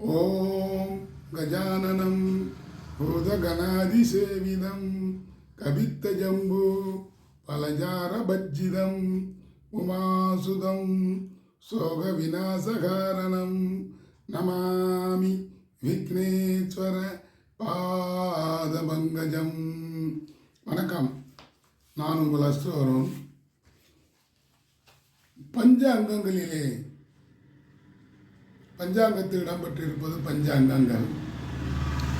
ஓம் கஜானனம் பூதகணாதிசேவிதம் கவித்த ஜம்பு பலஜார பஜ்ஜிதம் உமாசுதம் சோக விநாசகாரணம் நமாமி விக்னேஸ்வர பாதபங்கஜம். வணக்கம். நான் உங்கள் அஸ்தோரும் பஞ்ச அங்கங்களிலே பஞ்சாங்கத்தில் இடம்பெற்றிருப்பது பஞ்சாங்கங்கள்.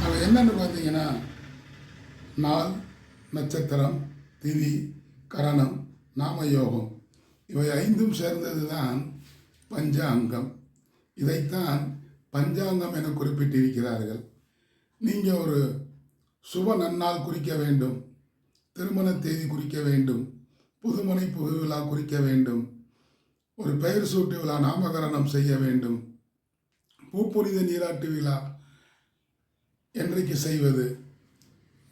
அவை என்னென்னு பார்த்தீங்கன்னா நாள் நட்சத்திரம் திதி கரணம் நாமயோகம். இவை ஐந்தும் சேர்ந்தது தான் பஞ்சாங்கம். இதைத்தான் பஞ்சாங்கம் என குறிப்பிட்டிருக்கிறார்கள். நீங்கள் ஒரு சுப நன்னால் குறிக்க வேண்டும் திருமண தேதி குறிக்க வேண்டும் புதுமனை புது விழா குறிக்க வேண்டும் ஒரு பெயர் சூட்டு விழா நாமகரணம் செய்ய வேண்டும் பூப்புனித நீராட்டு விழா என்றைக்கு செய்வது?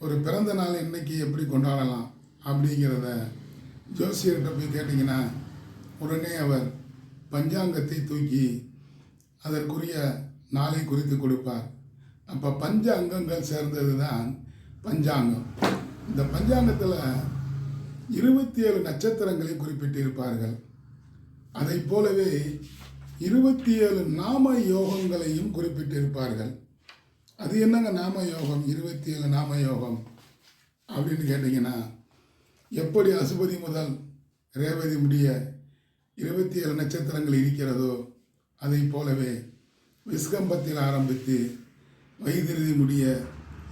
ஒரு பிறந்த நாள் இன்னைக்கு எப்படி கொண்டாடலாம் அப்படிங்கிறத ஜோசியர்கிட்ட போய் கேட்டிங்கன்னா உடனே அவர் பஞ்சாங்கத்தை தூக்கி அதற்குரிய நாளை குறித்து கொடுப்பார். அப்போ பஞ்ச அங்கங்கள் சேர்ந்தது தான் பஞ்சாங்கம். இந்த பஞ்சாங்கத்தில் இருபத்தி ஏழு நட்சத்திரங்களை குறிப்பிட்டிருப்பார்கள். அதைப் போலவே இருபத்தி ஏழு நாம யோகங்களையும் குறிப்பிட்டிருப்பார்கள். அது என்னங்க நாம யோகம் இருபத்தி ஏழு நாம யோகம் அப்படின்னு கேட்டிங்கன்னா எப்படி அசுபதி முதல் ரேவதி முடிய இருபத்தி ஏழு நட்சத்திரங்கள் இருக்கிறதோ அதை போலவே விஸ்கம்பத்தில் ஆரம்பித்து வைத்திருதி முடிய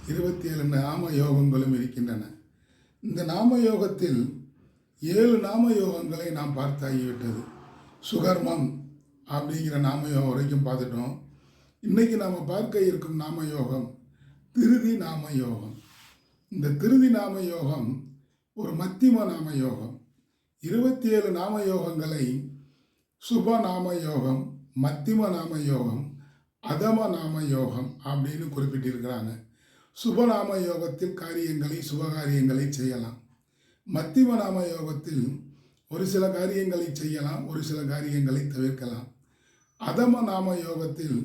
இருபத்தி ஏழு நாம யோகங்களும் இருக்கின்றன. இந்த நாம யோகத்தில் ஏழு நாம யோகங்களை நாம் பார்த்தாகிவிட்டது. சுகர்மம் அப்படிங்கிற நாம யோகம் வரைக்கும் பார்த்துட்டோம். இன்றைக்கி நாம் பார்க்க இருக்கும் நாம யோகம் திருதி நாம யோகம். இந்த திருதி நாம யோகம் ஒரு மத்திம நாம யோகம். இருபத்தி ஏழு நாம யோகங்களை சுப நாம யோகம் மத்திம நாம யோகம் அதம நாம யோகம் அப்படின்னு குறிப்பிட்டிருக்கிறாங்க. சுபநாம யோகத்தில் காரியங்களை சுபகாரியங்களை செய்யலாம். மத்திம நாம யோகத்தில் ஒரு சில காரியங்களை செய்யலாம் ஒரு சில காரியங்களை தவிர்க்கலாம். அதம நாம யோகத்தில்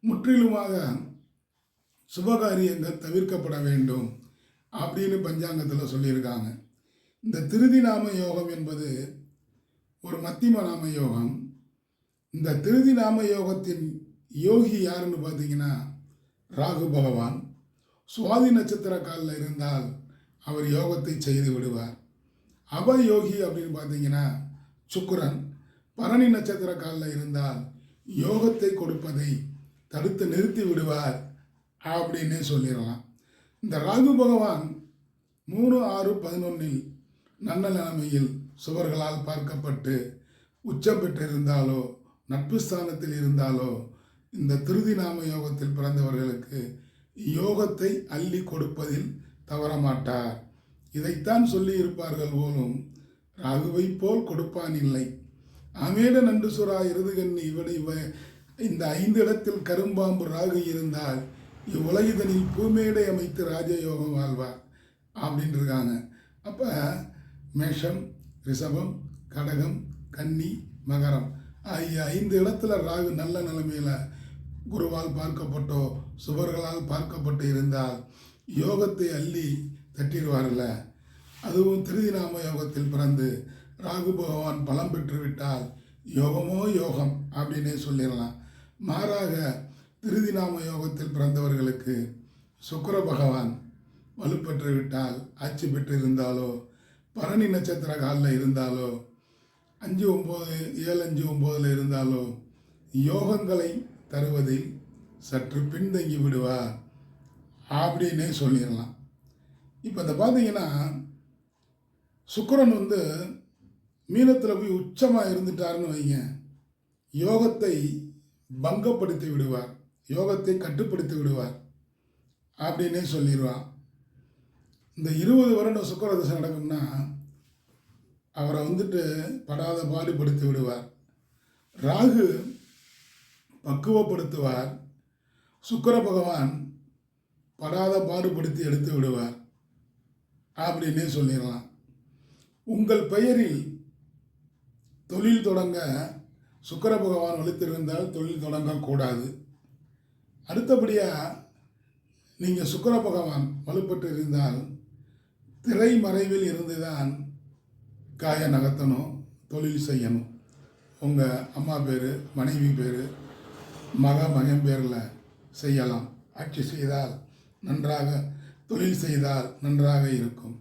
முற்றிலுமாக சுபகாரியங்கள் தவிர்க்கப்பட வேண்டும் அப்படின்னு பஞ்சாங்கத்தில் சொல்லியிருக்காங்க. இந்த திருதி நாம யோகம் என்பது ஒரு மத்திம நாம யோகம். இந்த திருதி நாம யோகத்தின் யோகி யாருன்னு பார்த்தீங்கன்னா ராகு பகவான். சுவாதி நட்சத்திர காலில் இருந்தால் அவர் யோகத்தை செய்து விடுவார். அவ யோகி அப்படின்னு பார்த்தீங்கன்னா சுக்கரன். பரணி நட்சத்திர காலில் இருந்தால் யோகத்தை கொடுப்பதை தடுத்து நிறுத்தி விடுவார் அப்படின்னே சொல்லிடலாம். இந்த ராகு பகவான் மூணு ஆறு பதினொன்றில் நல்ல நிலைமையில் சுவர்களால் பார்க்கப்பட்டு உச்சம் பெற்றிருந்தாலோ நட்பு ஸ்தானத்தில் இருந்தாலோ இந்த திருதி நாம யோகத்தில் பிறந்தவர்களுக்கு யோகத்தை அள்ளி கொடுப்பதில் தவறமாட்டார். இதைத்தான் சொல்லி இருப்பார்கள் போலும் ராகுவை போல் கொடுப்பான் இல்லை. அமேட நண்டு சுறா இருதுகண்ணி இவனை இவ இந்த ஐந்து இடத்தில் கரும்பாம்பு ராகு இருந்தால் இவ்வுலகிதனில் பூமேடை அமைத்து ராஜயோகம் வாழ்வார் அப்படின்னு இருக்காங்க. அப்போ மேஷம் ரிஷபம் கடகம் கன்னி மகரம். ஆகிய ஐந்து இடத்துல ராகு நல்ல நிலைமையில் குருவால் பார்க்கப்பட்டோ சுவர்களால் பார்க்கப்பட்டு இருந்தால் யோகத்தை அள்ளி தட்டிடுவார்ல. அதுவும் திருதிநாம யோகத்தில் பிறந்து ராகு பகவான் பலம் பெற்றுவிட்டால் யோகமோ யோகம் அப்படின்னே சொல்லிடலாம். மாறாக திருதிநாம யோகத்தில் பிறந்தவர்களுக்கு சுக்கர பகவான் வலுப்பெற்று விட்டால் ஆட்சி பெற்று இருந்தாலோ பரணி நட்சத்திர காலில் இருந்தாலோ அஞ்சு ஒம்பது ஏழு அஞ்சு ஒம்போதில் இருந்தாலோ யோகங்களை தருவதில் சற்று பின்தங்கி விடுவார் அப்படின்னே சொல்லிடலாம். இப்போ இந்த பார்த்தீங்கன்னா சுக்கரன் வந்து மீனத்தில் போய் உச்சமாக இருந்துட்டாருன்னு வைங்க. யோகத்தை பங்கப்படுத்தி விடுவார். யோகத்தை கட்டுப்படுத்தி விடுவார். அப்படின்னே சொல்லிடுவான் இந்த இருபது வருடம் சுக்கர தசை நடக்கும்னா அவரை வந்துட்டு படாத பாடுபடுத்தி விடுவார். ராகு பக்குவப்படுத்துவார். சுக்கர பகவான் படாத பாடுபடுத்தி எடுத்து விடுவார். அப்படின்னே சொல்லிடலாம். உங்கள் பெயரில் தொழில் தொடங்க சுக்கர பகவான் வலுத்திருந்தால் தொழில் தொடங்கக்கூடாது. அடுத்தபடியாக நீங்கள் சுக்கர பகவான் வலுப்பட்டு இருந்தால் திரை மறைவில் இருந்து தான் காய நகர்த்தணும் தொழில் செய்யணும். உங்கள் அம்மா பேர் மனைவி பேர் மக மகன் பேரில் செய்யலாம். ஆட்சி செய்தால் நன்றாக தொழில் செய்தால் நன்றாக இருக்கும்.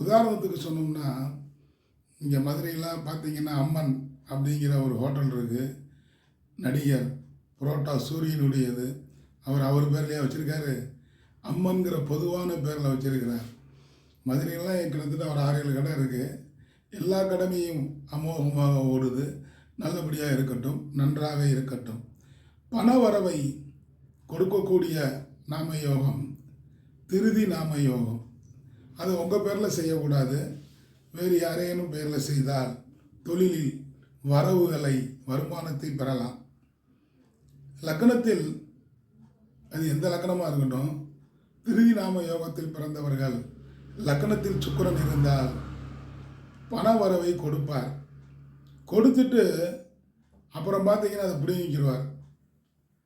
உதாரணத்துக்கு சொன்னோம்னா இங்கே மதுரையில் பார்த்தீங்கன்னா அம்மன் அப்படிங்கிற ஒரு ஹோட்டல் இருக்குது நடிகர் புரோட்டா சூரியனுடையது. அவர் அவர் பேர்லேயே வச்சுருக்காரு. அம்மன்கிற பொதுவான பேரில் வச்சுருக்கிறார். மதுரையெல்லாம் கிட்டத்தட்ட ஒரு ஆறு ஏழு கடை இருக்குது எல்லா கடமையும் அமோகமாக ஓடுது. நல்லபடியாக இருக்கட்டும் நன்றாக இருக்கட்டும். பண வரவை கொடுக்கக்கூடிய நாம யோகம் திருதி நாம யோகம் அது உங்கள் பேரில் செய்யக்கூடாது. வேறு யாரேனும் பேரில் செய்தால் தொழிலில் வரவுகளை வருமானத்தை பெறலாம். லக்னத்தில் அது எந்த லக்னமாக இருக்கட்டும் திருதி நாம யோகத்தில் பிறந்தவர்கள் லக்னத்தில் சுக்கரன் இருந்தால் பண வரவை கொடுப்பார். கொடுத்துட்டு அப்புறம் பார்த்தீங்கன்னா அதை பிடிங்கிக்கிடுவார்.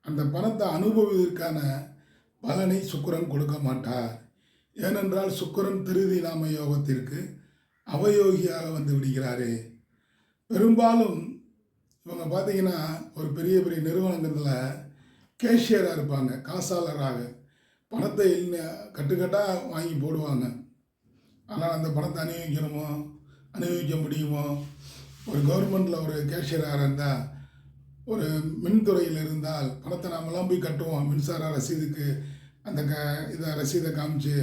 அந்த பணத்தை அனுபவிதற்கான பலனை சுக்கிரன் கொடுக்க மாட்டார். ஏனென்றால் சுக்கிரன் திருதி நாம யோகத்திற்கு அவயோகியாக வந்து விடுகிறாரே. பெரும்பாலும் இவங்க பார்த்தீங்கன்னா ஒரு பெரிய பெரிய நிறுவனங்களில் கேஷியராக இருப்பாங்க காசாளராக. பணத்தை இல்லை கட்டுக்கட்டாக வாங்கி போடுவாங்க. ஆனால் அந்த பணத்தை அனுபவிக்கணுமோ அனுபவிக்க முடியுமோ? ஒரு கவர்மெண்ட்டில் ஒரு கேஷியராக இருந்தால் ஒரு மின்துறையில் இருந்தால் பணத்தை நாமெல்லாம் போய் கட்டுவோம். மின்சார ரசீதுக்கு அந்த க இதை ரசீதை காமிச்சு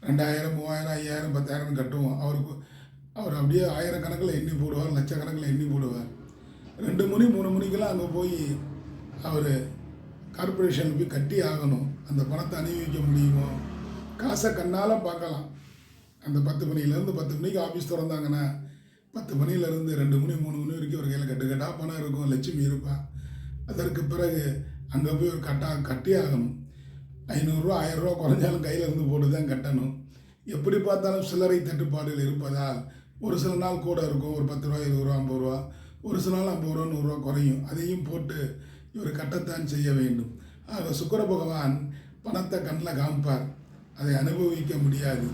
ரெண்டாயிரம் மூவாயிரம் ஐயாயிரம் பத்தாயிரம் கட்டுவோம். அவருக்கு அவர் அப்படியே ஆயிரக்கணக்கில் எண்ணி போடுவார் லட்சக்கணக்கில் எண்ணி போடுவார். ரெண்டு மணி மூணு மணிக்கெல்லாம் அங்கே போய் அவர் கார்ப்பரேஷனில் போய் கட்டி ஆகணும். அந்த பணத்தை அனுபவிக்க முடியுமோ? காசை கண்ணால் பார்க்கலாம். அந்த பத்து மணிலேருந்து பத்து மணிக்கு ஆஃபீஸ் திறந்தாங்கன்னா பத்து மணிலேருந்து ரெண்டு மணி மூணு மணி வரைக்கும் ஒரு கையில் கட்டு கட்டாக பணம் இருக்கும் லட்சுமி இருப்பா. அதற்கு பிறகு அங்கே போய் ஒரு கட்டா கட்டி ஆகணும். ஐநூறுரூவா ஆயிரரூவா குறைஞ்சாலும் கையில் இருந்து போட்டு தான் கட்டணும். எப்படி பார்த்தாலும் சில்லறை தட்டுப்பாடுகள் இருப்பதால் ஒரு சில நாள் கூட இருக்கும். ஒரு பத்து ரூபா இருபது ரூபா ஐம்பது ரூபா. ஒரு சில நாள் ஐம்பது ரூபா நூறுரூவா குறையும். அதையும் போட்டு இவர் கட்டத்தான் செய்ய வேண்டும். ஆக சுக்கர பகவான் பணத்தை கண்ணில் காமிப்பார். அதை அனுபவிக்க முடியாது.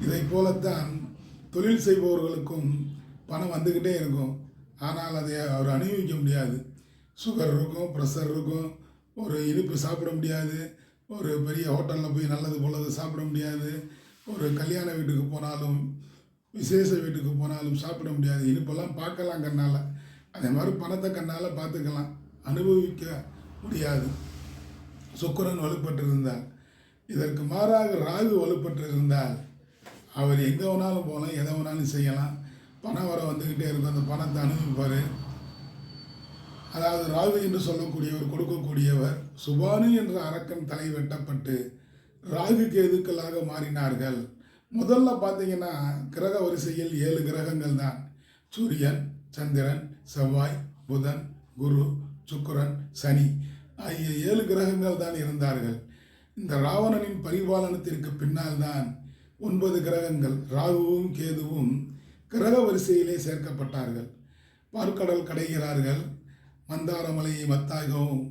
இதை போலத்தான் தொழில் செய்பவர்களுக்கும் பணம் வந்துக்கிட்டே இருக்கும். ஆனால் அதை அவர் அனுபவிக்க முடியாது. சுகர் இருக்கும் ப்ரெஷர் இருக்கும். ஒரு இனிப்பு சாப்பிட முடியாது. ஒரு பெரிய ஹோட்டலில் போய் நல்லது போலது சாப்பிட முடியாது. ஒரு கல்யாண வீட்டுக்கு போனாலும் விசேஷ வீட்டுக்கு போனாலும் சாப்பிட முடியாது. இனிப்பெல்லாம் பார்க்கலாம் கண்ணால் அதே மாதிரி பணத்தை கண்ணால் பார்த்துக்கலாம். அனுபவிக்க முடியாது. சுக்கரன் வலுப்பட்டிருந்தால் இதற்கு மாறாக ராகு வலுப்பட்டிருந்தால் அவர் எங்கே வேணாலும் போகலாம் எதை வேணாலும் செய்யலாம். பணம் வர வந்துக்கிட்டே இருக்கும். அந்த பணத்தை அனுபவிப்பார். அதாவது ராகு என்று சொல்லக்கூடியவர் கொடுக்கக்கூடியவர் சுபானு என்ற அரக்கன் தலை வெட்டப்பட்டு ராகு கேதுக்களாக மாறினார்கள். முதல்ல பார்த்தீங்கன்னா கிரக வரிசையில் ஏழு கிரகங்கள் தான். சூரியன் சந்திரன் செவ்வாய் புதன் குரு சுக்கரன் சனி ஆகிய ஏழு கிரகங்கள் தான் இருந்தார்கள். இந்த ராவணனின் பரிபாலனத்திற்கு பின்னால் தான் ஒன்பது கிரகங்கள் ராகுவும் கேதுவும் கிரக வரிசையிலே சேர்க்கப்பட்டார்கள். பார்க்கடல் கடைகிறார்கள். மந்தாரமலையை மத்தாகவும்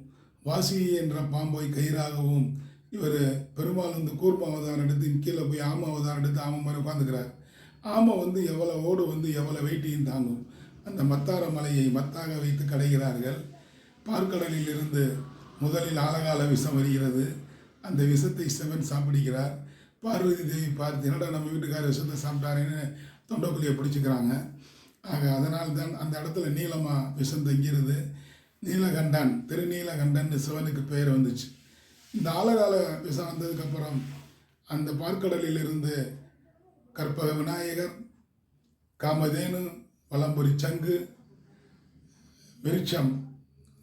வாசி என்ற பாம்பை கயிறாகவும் இவர் பெருமாள் வந்து கூர்ம அவதாரம் எடுத்து கீழே போய் ஆம அவதாரம் எடுத்து ஆம மாதிரி உட்காந்துக்கிறார் ஆமை வந்து எவ்வளோ ஓடு வந்து எவ்வளோ வெயிட்டையும் தாங்கும். அந்த மத்தார மலையை மத்தாக வைத்து கடைகிறார்கள். பார்க்கடலில் இருந்து முதலில் ஆலகால விஷம் வருகிறது. அந்த விஷத்தை சிவன் சாப்பிடுகிறார். பார்வதி தேவி பார்த்து என்னடா நம்ம வீட்டுக்கார விஷத்தை சாப்பிட்டாருன்னு தொண்டைக்குள்ளியை பிடிச்சிக்கிறாங்க. ஆக அதனால் தான் அந்த இடத்துல நீளமாக விஷம் தங்கிறது நீலகண்டன் திருநீலகண்டன் சிவனுக்கு பெயர் வந்துச்சு. இந்த ஆலகால விசா வந்ததுக்கப்புறம் அந்த பார்க்கடலில் இருந்து கற்பக விநாயகர் காமதேனு வலம்புரி சங்கு விருட்சம்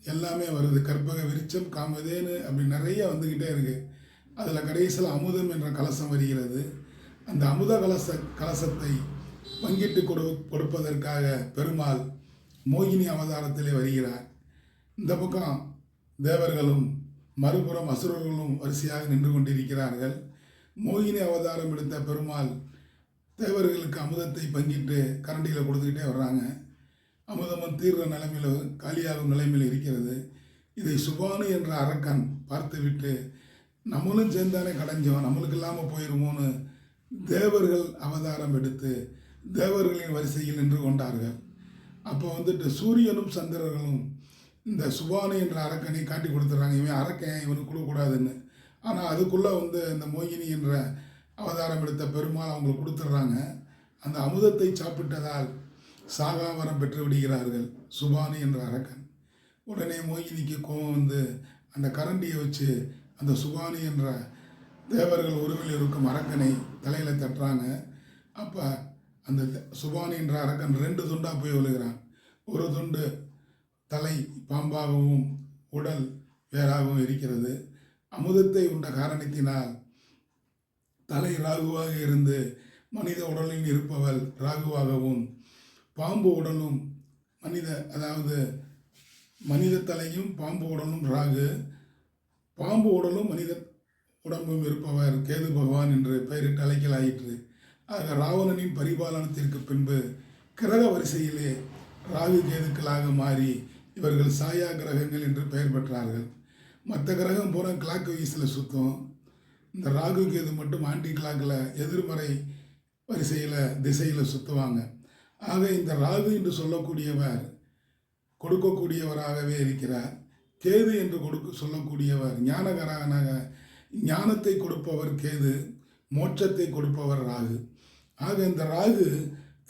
எல்லாமே வருது. கற்பக விருட்சம் காமதேனு அப்படி நிறைய வந்துக்கிட்டே இருக்குது அதில் கடைசியில் அமுதம் என்ற கலசம் வருகிறது. அந்த அமுத கலச கலசத்தை பங்கிட்டு கொடு கொடுப்பதற்காக பெருமாள் மோகினி அவதாரத்திலே வருகிறார். இந்த பக்கம் தேவர்களும் மறுபுறம் அசுரர்களும் வரிசையாக நின்று கொண்டிருக்கிறார்கள். மோகினி அவதாரம் எடுத்த பெருமாள் தேவர்களுக்கு அமுதத்தை பங்கிட்டு கரண்டியில் கொடுத்துக்கிட்டே வர்றாங்க. அமுதமும் தீர்ற நிலைமையில் காலியாகும் நிலைமையில் இருக்கிறது. இதை சுபானு என்ற அரக்கன் பார்த்துவிட்டு நம்மளும் சேர்ந்தானே கடைஞ்சோம் நம்மளுக்கு இல்லாமல் போயிருமோன்னு தேவர்கள் அவதாரம் எடுத்து தேவர்களின் வரிசையில் நின்று கொண்டார்கள். அப்போ வந்துட்டு சூரியனும் சந்திரர்களும் இந்த சுபானு என்ற அரக்கனை காட்டி கொடுத்துட்றாங்க இவன் அரக்கன் இவனுக்கு கொடுக்கக்கூடாதுன்னு ஆனால் அதுக்குள்ளே வந்து இந்த மோகினி என்ற அவதாரம் எடுத்த பெருமாள் அவங்களுக்கு கொடுத்துட்றாங்க. அந்த அமுதத்தை சாப்பிட்டதால் சாகாவரம் பெற்று விடுகிறார்கள் சுபானு என்ற அரக்கன். உடனே மோகினிக்கு கோபம் வந்து அந்த கரண்டியை வச்சு அந்த சுபானி என்ற தேவர்கள் உருவில் இருக்கும் அரக்கனை தலையில் தட்டுறாங்க. அப்போ அந்த த- சுபானி என்ற அரக்கன் ரெண்டு துண்டாக போய் விழுகிறான் ஒரு துண்டு தலை பாம்பாகவும் உடல் வேறாகவும் இருக்கிறது. அமுதத்தை உண்ட காரணத்தினால் தலை ராகுவாக இருந்து மனித உடலில் இருப்பவள் ராகுவாகவும் பாம்பு உடலும் மனித அதாவது மனித தலையும் பாம்பு உடலும் ராகு பாம்பு உடலும் மனித உடம்பும் இருப்பவர் கேது பகவான் என்று பெயரிட்டு அழைக்கலாயிற்று. ஆக ராவணனின் பரிபாலனத்திற்கு பின்பு கிரக வரிசையிலே ராகு கேதுக்களாக மாறி இவர்கள் சாயா கிரகங்கள் என்று பெயர் பெற்றார்கள். மற்ற கிரகம் பூரா கிளாக் வைஸில் சுற்றும் இந்த ராகு கேது மட்டும் ஆன்டி கிளாக்கில் எதிர்மறை வரிசையில் திசையில் சுற்றுவாங்க ஆக இந்த ராகு என்று சொல்லக்கூடியவர் கொடுக்கக்கூடியவராகவே இருக்கிறார். கேது என்று கொடுக்க சொல்லக்கூடியவர் ஞானகரானாக ஞானத்தை கொடுப்பவர் கேது மோட்சத்தை கொடுப்பவர் ராகு. ஆக இந்த ராகு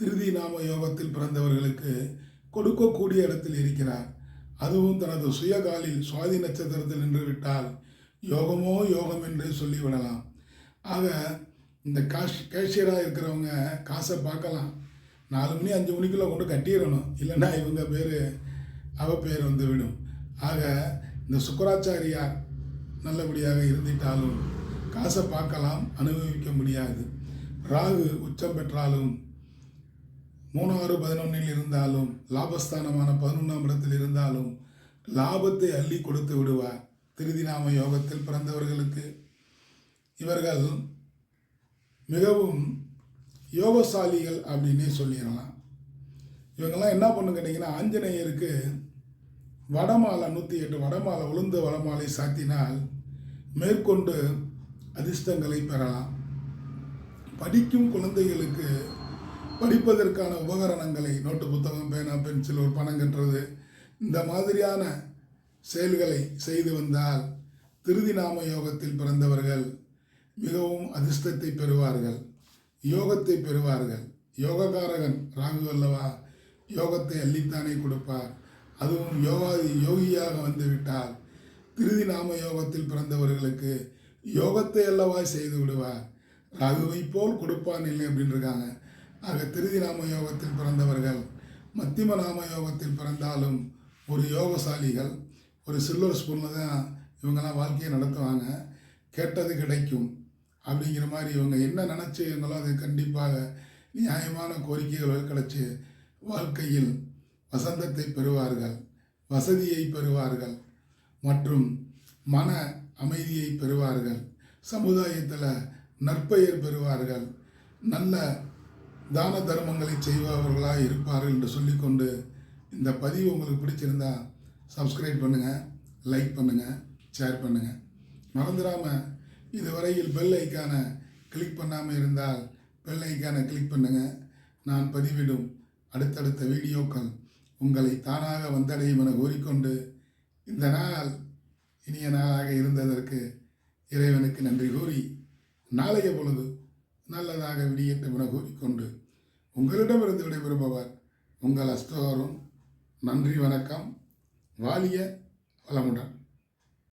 திருதி நாம யோகத்தில் பிறந்தவர்களுக்கு கொடுக்கக்கூடிய இடத்தில் இருக்கிறார். அதுவும் தனது சுயகாலில் சுவாதி நட்சத்திரத்தில் நின்று விட்டால் யோகமோ யோகம் என்று சொல்லிவிடலாம். ஆக இந்த காஷ் கேஷியராக இருக்கிறவங்க காசை பார்க்கலாம். நாலு மணி அஞ்சு மணிக்குள்ளே கொண்டு கட்டிடணும். இல்லைன்னா இவங்க பேர் அவ பேர் வந்துவிடும். ஆக இந்த சுக்கராச்சாரியார் நல்லபடியாக இருந்திட்டாலும் காசை பார்க்கலாம் அனுபவிக்க முடியாது. ராகு உச்சம் பெற்றாலும் மூணாறு பதினொன்னில் இருந்தாலும் லாபஸ்தானமான பதினொன்றாம் இடத்தில் இருந்தாலும் லாபத்தை அள்ளி கொடுத்து விடுவார். திருதிநாம யோகத்தில் பிறந்தவர்களுக்கு. இவர்கள் மிகவும் யோகசாலிகள் அப்படின்னே சொல்லிடலாம். இவங்கெல்லாம் என்ன பண்ணு கேட்டிங்கன்னா ஆஞ்சநேயருக்கு வடமாலை நூற்றி எட்டு வடமாலை உளுந்த வடமாலை சாத்தினால் மேற்கொண்டு அதிர்ஷ்டங்களை பெறலாம். படிக்கும் குழந்தைகளுக்கு படிப்பதற்கான உபகரணங்களை நோட்டு புத்தகம் பேனா பென்சில் ஒரு பணம் கட்டுறது இந்த மாதிரியான செயல்களை செய்து வந்தால் திருதி நாம யோகத்தில் பிறந்தவர்கள் மிகவும் அதிர்ஷ்டத்தை பெறுவார்கள். யோகத்தை பெறுவார்கள். யோககாரகன் ராகு அல்லவா யோகத்தை அள்ளித்தானே கொடுப்பார். அதுவும் யோகா யோகியாக வந்துவிட்டால் திருதி நாம யோகத்தில் பிறந்தவர்களுக்கு யோகத்தை அல்லவா செய்து விடுவார். ராகுவை போல் கொடுப்பான் இல்லை அப்படின்னு இருக்காங்க ஆக திருதி நாம யோகத்தில் பிறந்தவர்கள் மத்திம நாம யோகத்தில் பிறந்தாலும் ஒரு யோகசாலிகள் ஒரு சில்வர் ஸ்பூனில் தான் இவங்கெல்லாம் வாழ்க்கையை நடத்துவாங்க. கேட்டது கிடைக்கும். அப்படிங்கிற மாதிரி இவங்க என்ன நினச்சிங்களோ அது கண்டிப்பாக நியாயமான கோரிக்கைகள் கிடைச்சி வாழ்க்கையில் வசந்தத்தை பெறுவார்கள் வசதியை பெறுவார்கள் மற்றும் மன அமைதியை பெறுவார்கள் சமுதாயத்தில் நற்பெயர் பெறுவார்கள் நல்ல தான தர்மங்களை செய்பவர்களாக இருப்பார்கள் என்று சொல்லிக்கொண்டு இந்த பதிவு உங்களுக்கு பிடிச்சிருந்தா சப்ஸ்கிரைப் பண்ணுங்கள் லைக் பண்ணுங்கள் ஷேர் பண்ணுங்கள் மறந்துடாமல் இதுவரையில் பெல் ஐக்கானை கிளிக் பண்ணாமல் இருந்தால் பெல் ஐக்கானை கிளிக் பண்ணுங்கள் நான் பதிவிடும் அடுத்தடுத்த வீடியோக்கள் உங்களை தானாக வந்தடையும் என கூறிக்கொண்டு இந்த நாள் இனிய நாளாக இருந்ததற்கு இறைவனுக்கு நன்றி கூறி நாளைய பொழுது நல்லதாக விடியட்டும் என கூறிக்கொண்டு உங்களிடமிருந்து விடைபெறுபவர் உங்கள் அஸ்தோரும் நன்றி வணக்கம். வாலிய வளமுடன்.